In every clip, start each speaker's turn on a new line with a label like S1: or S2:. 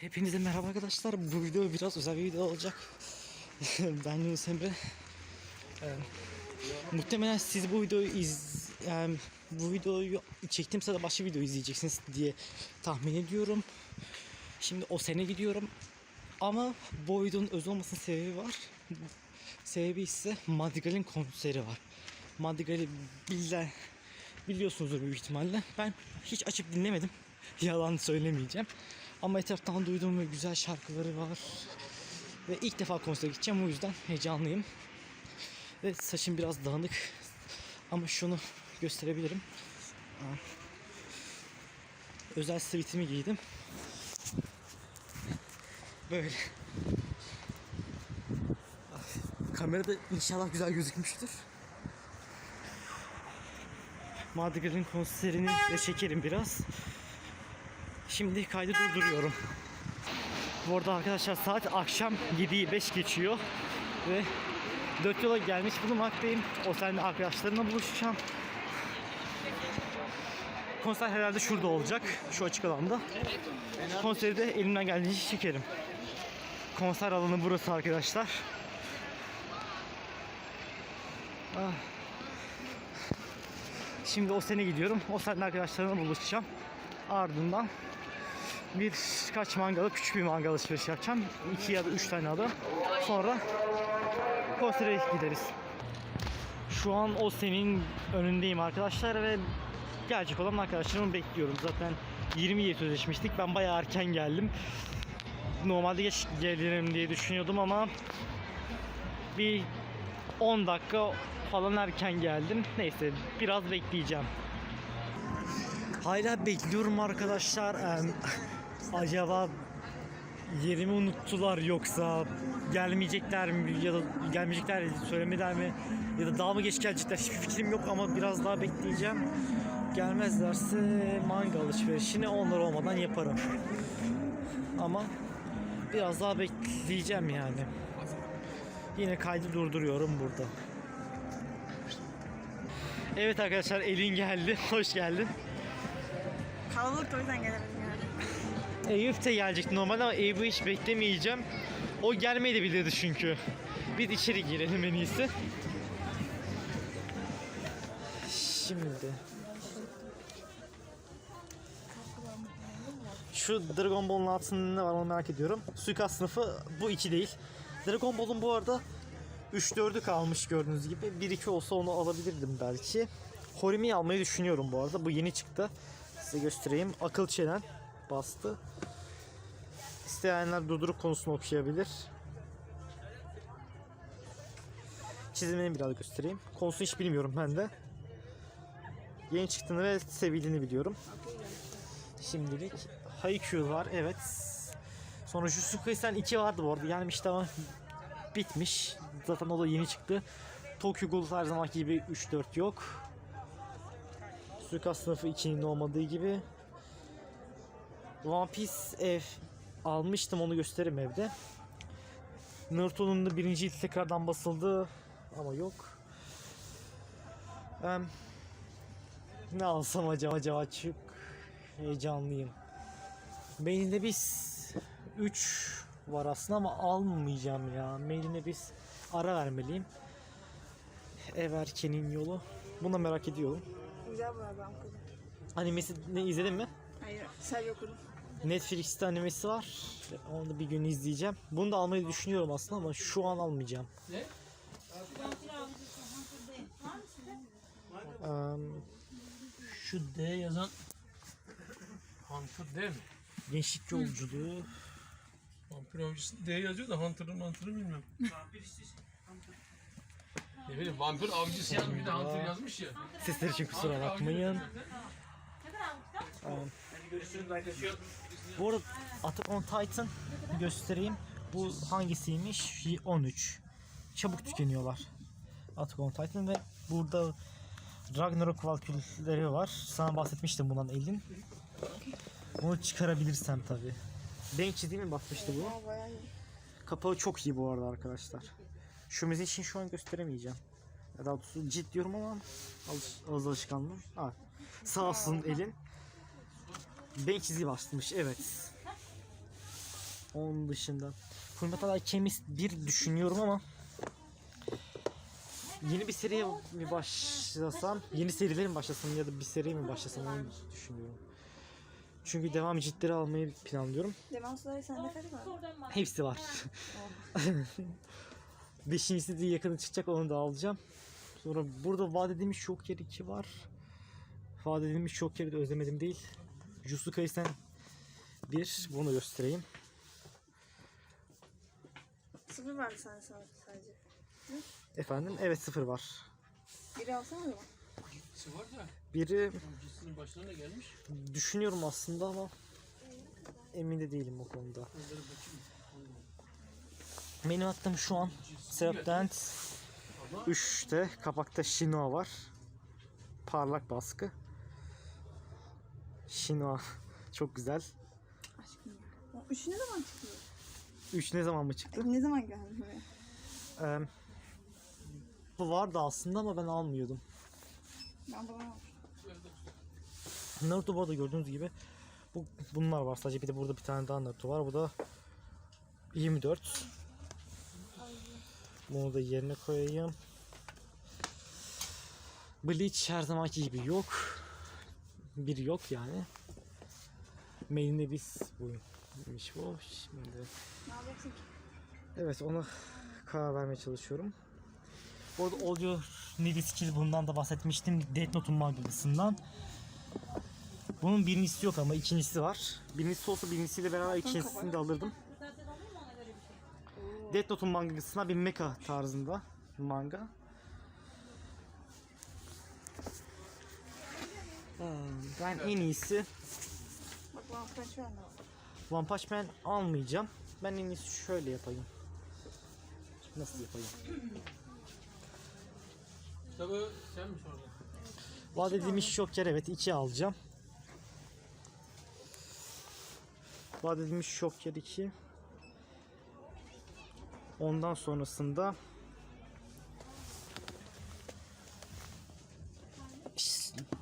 S1: Hepinize merhaba arkadaşlar. Bu video biraz özel bir video olacak. ben Yunus Emre. Ee, muhtemelen siz bu videoyu iz yani bu videoyu çektiğim sırada başka video izleyeceksiniz diye tahmin ediyorum. Şimdi o sene gidiyorum. Ama bu videonun özel olmasının sebebi var. Sebebi ise Madrigal'in konseri var. Madrigal'i bilen biliyorsunuzdur büyük ihtimalle. Ben hiç açıp dinlemedim. Yalan söylemeyeceğim. Ama etraftan duyduğum ve güzel şarkıları var. Ve ilk defa konsere gideceğim o yüzden heyecanlıyım. Ve saçım biraz dağınık. Ama şunu gösterebilirim. Özel sweatimi giydim. Böyle. Kamerada inşallah güzel gözükmüştür. Madrigal'in konserini de çekerim biraz. Şimdi kaydı durduruyorum. Bu arada arkadaşlar saat akşam 7'yi 5 geçiyor. Ve 4 yola gelmiş bulunmaktayım. Otelde arkadaşlarımla buluşacağım. Konser herhalde şurada olacak. Şu açık alanda. Konseri de elimden geldiğince çekerim. Konser alanı burası arkadaşlar. Ah. Şimdi o sene gidiyorum. O sene arkadaşlarımla buluşacağım. Ardından bir kaç mangalı küçük bir mangal alışveriş yapacağım. İki ya da üç tane adam. Sonra konsere gideriz. Şu an o senin önündeyim arkadaşlar ve gelecek olan arkadaşlarımı bekliyorum. Zaten 20'ye sözleşmiştik. Ben bayağı erken geldim. Normalde geç gelirim diye düşünüyordum ama bir 10 dakika falan erken geldim. Neyse biraz bekleyeceğim. Hala bekliyorum arkadaşlar. Em, acaba yerimi unuttular yoksa gelmeyecekler mi ya da gelmeyecekler söylemediler mi ya da daha mı geç gelecekler hiçbir fikrim yok ama biraz daha bekleyeceğim. Gelmezlerse manga alışverişini onlar olmadan yaparım. Ama biraz daha bekleyeceğim yani. Yine kaydı durduruyorum burada. Evet arkadaşlar Elin geldi. Hoş geldin.
S2: Kalabalık da o yüzden gelemedim yani.
S1: Eyüp de gelecek normalde ama Eyüp'ü hiç beklemeyeceğim. O gelmeyi de bilirdi çünkü. Biz içeri girelim en iyisi. Şimdi. Şu Dragon Ball'un altında ne var onu merak ediyorum. Suikast sınıfı bu iki değil. Dragon Ball'un bu arada 3-4'ü kalmış gördüğünüz gibi. 1-2 olsa onu alabilirdim belki. Horimi'yi almayı düşünüyorum bu arada. Bu yeni çıktı. Size göstereyim. Akıl çelen bastı. İsteyenler durdurup konusunu okuyabilir. Çizimini biraz göstereyim. Konusunu hiç bilmiyorum ben de. Yeni çıktığını ve sevildiğini biliyorum. Şimdilik Haikyuu var evet. Sonra Jujutsu Kaisen 2 vardı bu arada gelmişti ama bitmiş. Zaten o da yeni çıktı. Tokyo Ghoul her zamanki gibi 3-4 yok. Suikast sınıfı 2'nin olmadığı gibi. One Piece ev almıştım onu gösteririm evde. Naruto'nun da birinci ilk tekrardan basıldı ama yok. Em, ne alsam acaba acaba çok heyecanlıyım. Main'de biz 3 var aslında ama almayacağım ya. Main'de biz ara vermeliyim. Everken'in yolu. Bunu da merak ediyorum.
S2: Güzel bu arada okudum.
S1: Animesi ne izledin mi?
S2: Hayır, sadece okudum.
S1: Netflix'te animesi var. Onu da bir gün izleyeceğim. Bunu da almayı düşünüyorum aslında ama şu an almayacağım. Ne?
S3: Şu D yazan Hunter D mi?
S1: gençlik yolculuğu.
S3: Vampir avcısı D yazıyor da Hunter'ın Hunter'ı bilmiyorum. Ne bileyim vampir avcısı yazmış bir de Hunter yazmış ya.
S1: Sesler için kusura bakmayın. Bu arada Attack on Titan göstereyim. Bu hangisiymiş? 13. Çabuk tükeniyorlar. Attack on Titan ve burada Ragnarok valkürleri var. Sana bahsetmiştim bundan Elin. Bunu çıkarabilirsem tabi. Benim çizdiğimi bakmıştı bu. Kapağı çok iyi bu arada arkadaşlar. Şu müziği için şu an gösteremeyeceğim. Ya daha doğrusu cilt diyorum ama alış, ağız alışkanlığım. Ha. Sağ olsun elin. Ben çizgi bastırmış evet. Onun dışında Fullmetal Alchemist 1 düşünüyorum ama yeni bir seriye mi başlasam, yeni serileri mi başlasam ya da bir seriye mi başlasam onu düşünüyorum. Çünkü devam ciddileri almayı planlıyorum.
S2: Demon Slayer sende var?
S1: Hepsi var. Beşincisi de yakında çıkacak onu da alacağım. Sonra burada vaat edilmiş şok yeri 2 var. Vaat edilmiş şok yeri de özlemedim değil. Jutsu Kaisen 1 bunu göstereyim.
S2: Sıfır sende sana sadece.
S1: Efendim evet sıfır var.
S2: Biri alsana.
S3: Şu var da
S1: Biri
S3: projesinin başlarına gelmiş.
S1: düşünüyorum aslında ama emin de değilim o konuda.
S3: Onları bakayım.
S1: Benim attığım şu an Serap Dent 3'te kapakta Shinoa var. Parlak baskı. Shinoa çok güzel.
S2: Aşkım ya. Üç ne zaman çıkıyor?
S1: 3 ne zaman mı çıktı?
S2: Ne zaman geldi buraya?
S1: Ee, bu vardı aslında ama ben almıyordum.
S2: Ben bulamam.
S1: Naruto bu arada gördüğünüz gibi bu bunlar var sadece bir de burada bir tane daha Naruto var. Bu da 24. Bunu da yerine koyayım. Bleach her zamanki gibi yok. Bir yok yani. Main'de biz buymuş bu. Şimdi
S2: Ne yapacaksın ki?
S1: Evet ona karar vermeye çalışıyorum. Bu arada Audio Needy Skill bundan da bahsetmiştim. Death Note'un mangakasından. Bunun birincisi yok ama ikincisi var. Birincisi olsa birincisiyle beraber ikincisini de alırdım. Death Note'un mangakasından bir mecha tarzında bir manga. Ee, Ben en iyisi? One Punch Man almayacağım. Ben en iyisi şöyle yapayım. Nasıl yapayım?
S3: Kitabı sen mi sordun?
S1: Vaat edilmiş Joker evet 2 alacağım. Vaat edilmiş Joker 2. Ondan sonrasında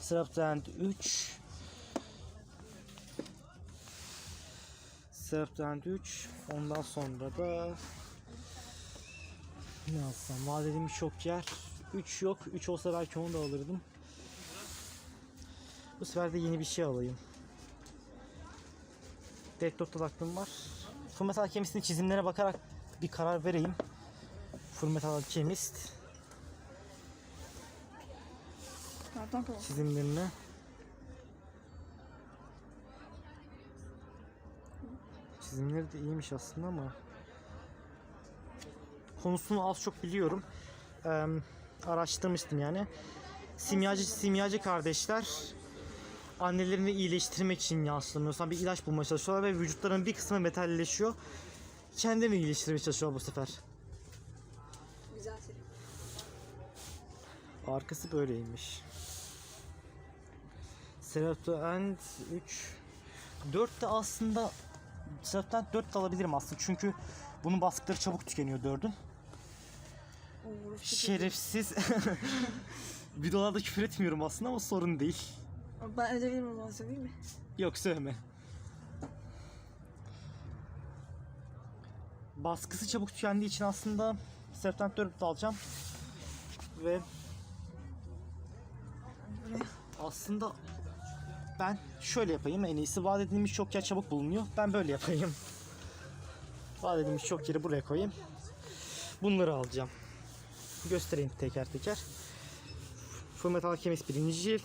S1: Seraptant 3 Seraptant 3 Ondan sonra da ne alsam? Vaat edilmiş Joker 3 yok. 3 olsa belki onu da alırdım. Bu sefer de yeni bir şey alayım. Note'da da aklım var. Fullmetal Alchemist'in çizimlerine bakarak bir karar vereyim. Fullmetal Alchemist
S2: Karton kolu.
S1: çizimlerine. Çizimleri de iyiymiş aslında ama konusunu az çok biliyorum. Eee, araştırmıştım yani. Simyacı simyacı kardeşler annelerini iyileştirmek için yansılamıyorsan bir ilaç bulmaya çalışıyorlar ve vücutlarının bir kısmı metalleşiyor. Kendini iyileştirmeye çalışıyor bu sefer.
S2: Güzel seri.
S1: Arkası böyleymiş. Serato End 3 4 de aslında Serato End 4 de alabilirim aslında çünkü bunun baskıları çabuk tükeniyor 4'ün.
S2: Oo, Rus
S1: Şerefsiz. Videolarda küfür etmiyorum aslında ama sorun değil.
S2: Ben ödebilirim o zaman söyleyeyim mi?
S1: Yok söyleme. Baskısı çabuk tükendiği için aslında 4 alacağım. Ve aslında ben şöyle yapayım en iyisi. Vaat edilmiş çok yer çabuk bulunuyor. Ben böyle yapayım. Vaat edilmiş çok yeri buraya koyayım. Bunları alacağım. Göstereyim teker teker. Fullmetal Alchemist birinci cilt.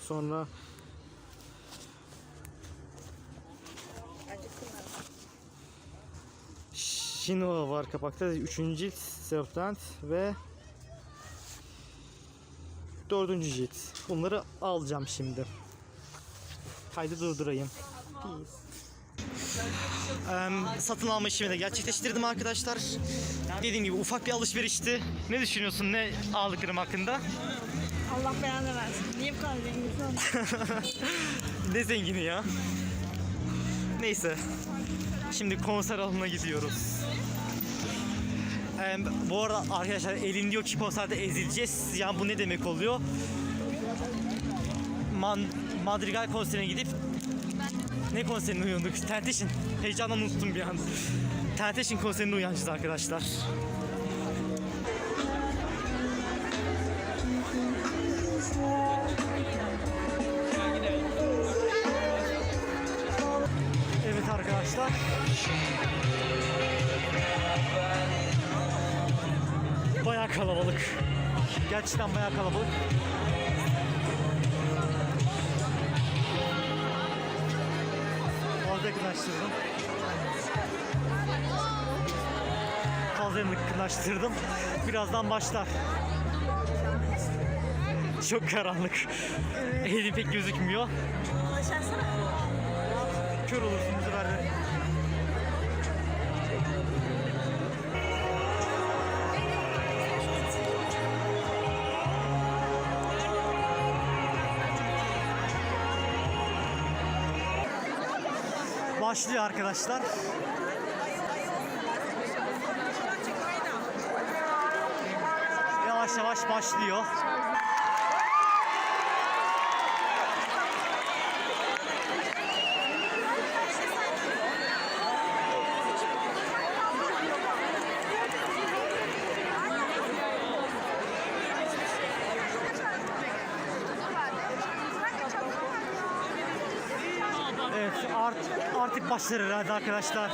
S1: Sonra
S2: Acıktım ben.
S1: Shinoa var kapakta. Üçüncü cilt Serpent ve dördüncü cilt. Bunları alacağım şimdi. Kaydı durdurayım. Em, satın alma işimi de gerçekleştirdim arkadaşlar. Dediğim gibi ufak bir alışverişti. Ne düşünüyorsun? Ne aldıklarım hakkında?
S2: Allah belanı versin. Niye bu kadar oğlum?
S1: Ne zengini ya. Neyse. Şimdi konser alanına gidiyoruz. Em, bu arada arkadaşlar elin diyor ki konserde ezileceğiz. Yani bu ne demek oluyor? Man Madrigal konserine gidip Ne konserine uyandık? Tenteşin. Heyecandan unuttum bir an. Tenteşin konserine uyanacağız arkadaşlar. Evet arkadaşlar. Bayağı kalabalık. Gerçekten bayağı kalabalık. Fazla yakınlaştırdım. Fazla yakınlaştırdım. Birazdan başlar. Çok karanlık. Elim pek gözükmüyor.
S2: Başarsana.
S1: Kör olursun bu. Başlıyor arkadaşlar. Yavaş yavaş başlıyor. Artık, artık başlar herhalde arkadaşlar.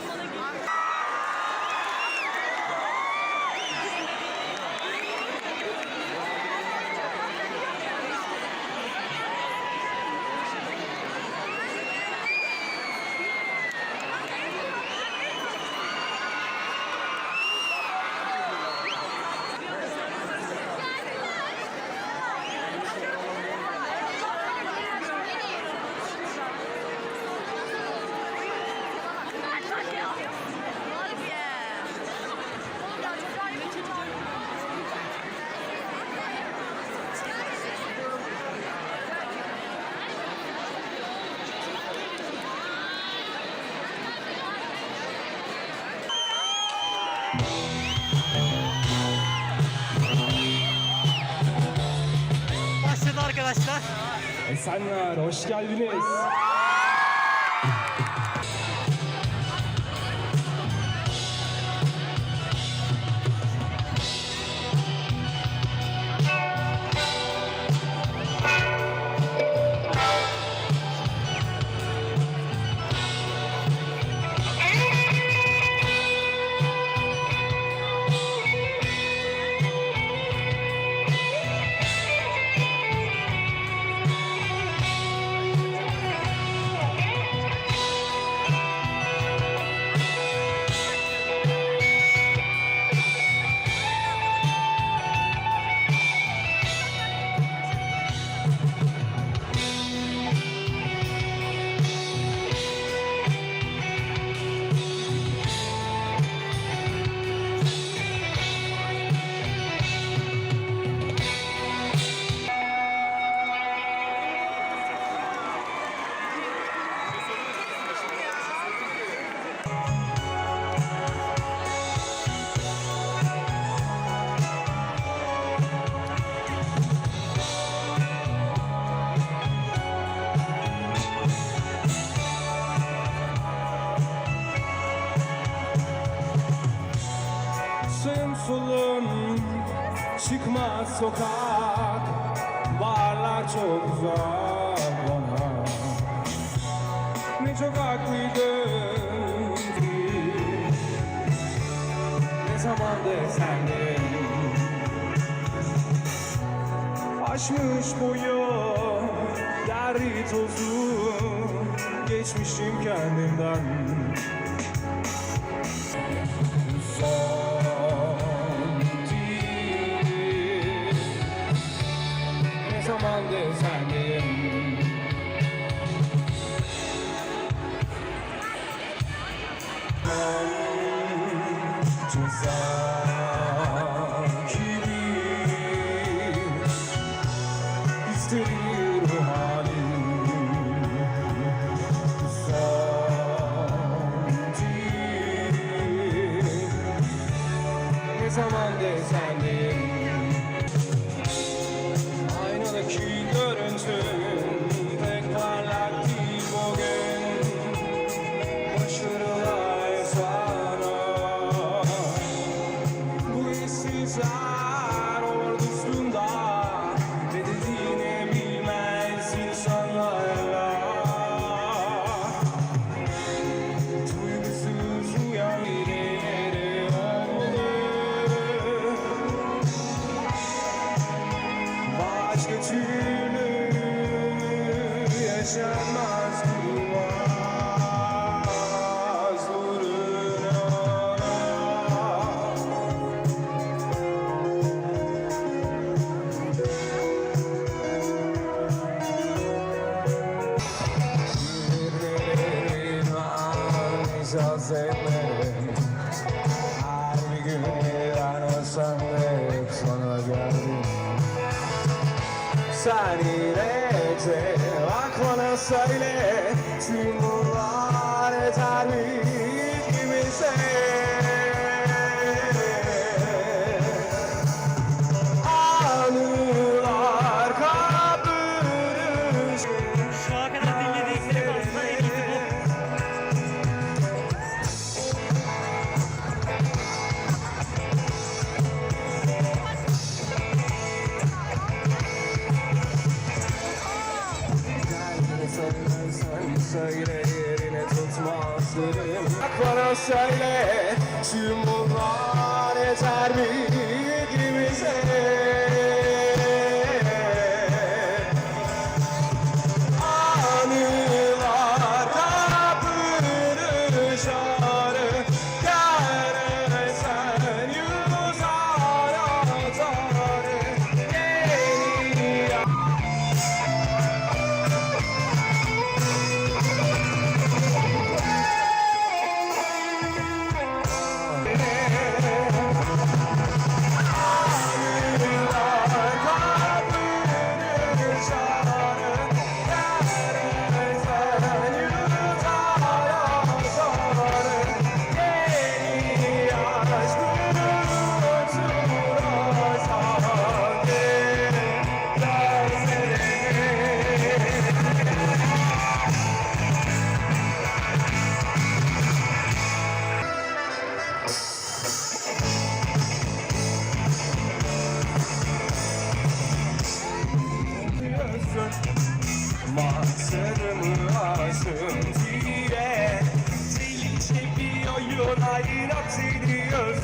S1: Başladı arkadaşlar.
S4: Esenler hoş geldiniz. Sokak Barlar çok uzak bana. Ne çok haklıydın ki Ne zamandır sendin? Aşmış boyu derdi tozu Geçmişim kendimden. son Ne zamandır sendeyim Ben Sen bana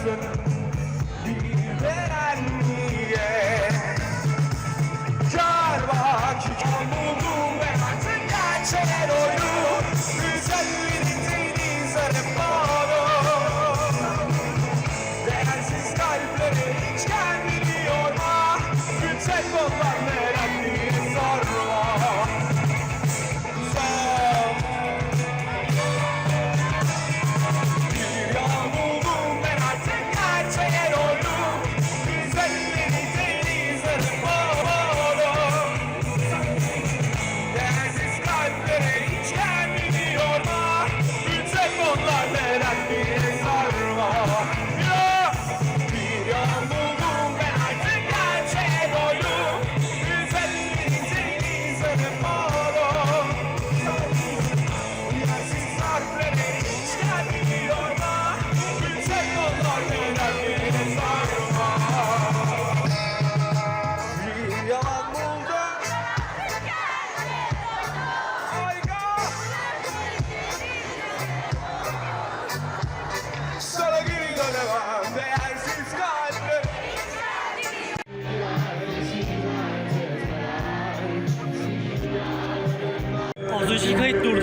S4: seni kollar merak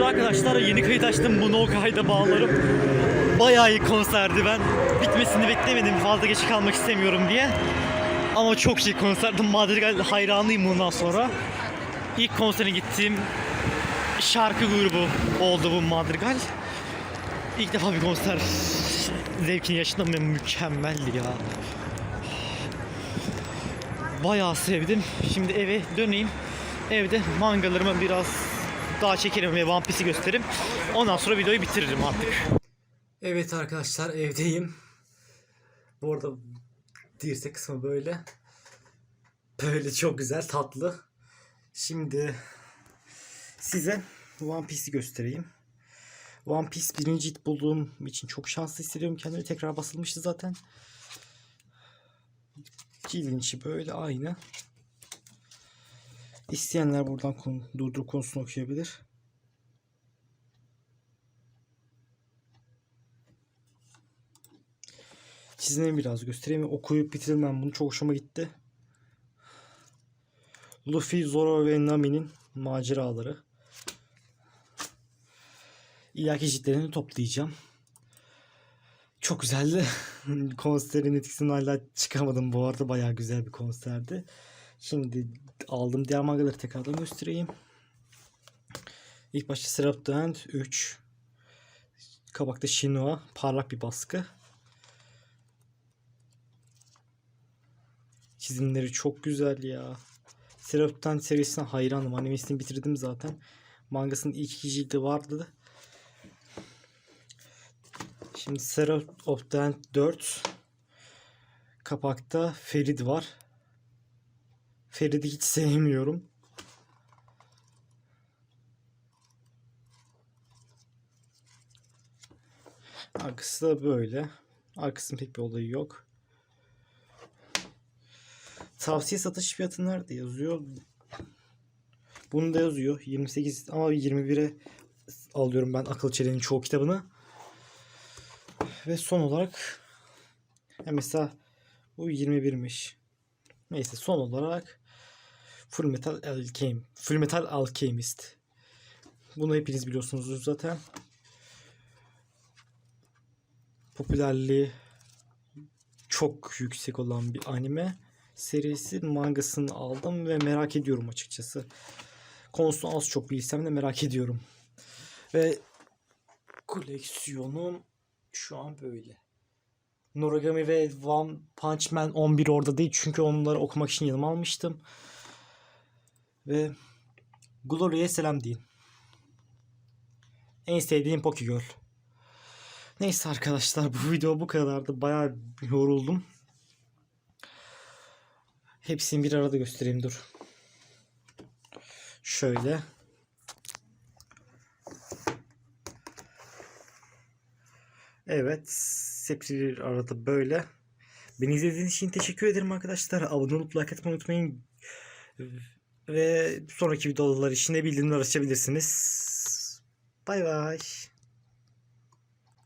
S1: durdu arkadaşlar. Yeni kayıt açtım. Bunu o kayda bağlarım. Bayağı iyi konserdi ben. Bitmesini beklemedim. Fazla geç kalmak istemiyorum diye. Ama çok iyi konserdi. Madrigal hayranıyım bundan sonra. İlk konserine gittiğim şarkı grubu oldu bu Madrigal. İlk defa bir konser zevkini yaşadım mükemmeldi ya. Bayağı sevdim. Şimdi eve döneyim. Evde mangalarımı biraz daha çekerim ve One Piece'i gösteririm. Ondan sonra videoyu bitiririm artık. Evet arkadaşlar evdeyim. Bu arada dirse kısmı böyle. Böyle çok güzel tatlı. Şimdi size One Piece'i göstereyim. One Piece birinci cilt bulduğum için çok şanslı hissediyorum kendimi. Tekrar basılmıştı zaten. Cildin içi böyle aynı. İsteyenler buradan konu, durdur konusunu okuyabilir. Çizimini biraz göstereyim. Okuyup bitirmem bunu çok hoşuma gitti. Luffy, Zoro ve Nami'nin maceraları. İleriki ciltlerini toplayacağım. Çok güzeldi. Konserin etkisinden hala çıkamadım bu arada. Bayağı güzel bir konserdi. Şimdi aldım diğer mangaları tekrardan göstereyim. İlk başta the End 3. Kabakta Shinua parlak bir baskı. Çizimleri çok güzel ya. Seraptan serisine hayranım. Animesini bitirdim zaten. Mangasının ilk iki cildi vardı. Şimdi Seraph of End 4 kapakta Ferid var. Ferid'i hiç sevmiyorum. Arkası da böyle. Arkasının pek bir olayı yok. Tavsiye satış fiyatı nerede yazıyor? Bunu da yazıyor. 28 ama 21'e alıyorum ben akıl çelenin çoğu kitabını. Ve son olarak mesela bu 21'miş. Neyse son olarak Full Metal Alchem Full Metal Alchemist. Bunu hepiniz biliyorsunuz zaten. Popülerliği çok yüksek olan bir anime serisi mangasını aldım ve merak ediyorum açıkçası. Konusunu az çok bilsem de merak ediyorum. Ve koleksiyonum şu an böyle. Noragami ve One Punch Man 11 orada değil çünkü onları okumak için yanıma almıştım. Ve Gloria'ya selam deyin. En sevdiğim Pokégirl. Neyse arkadaşlar bu video bu kadardı. Bayağı yoruldum. Hepsini bir arada göstereyim dur. Şöyle. Evet. Hepsi bir arada böyle. Beni izlediğiniz için teşekkür ederim arkadaşlar. Abone olup like atmayı unutmayın. Ve sonraki videolar için de bildirimleri açabilirsiniz. Bay bay.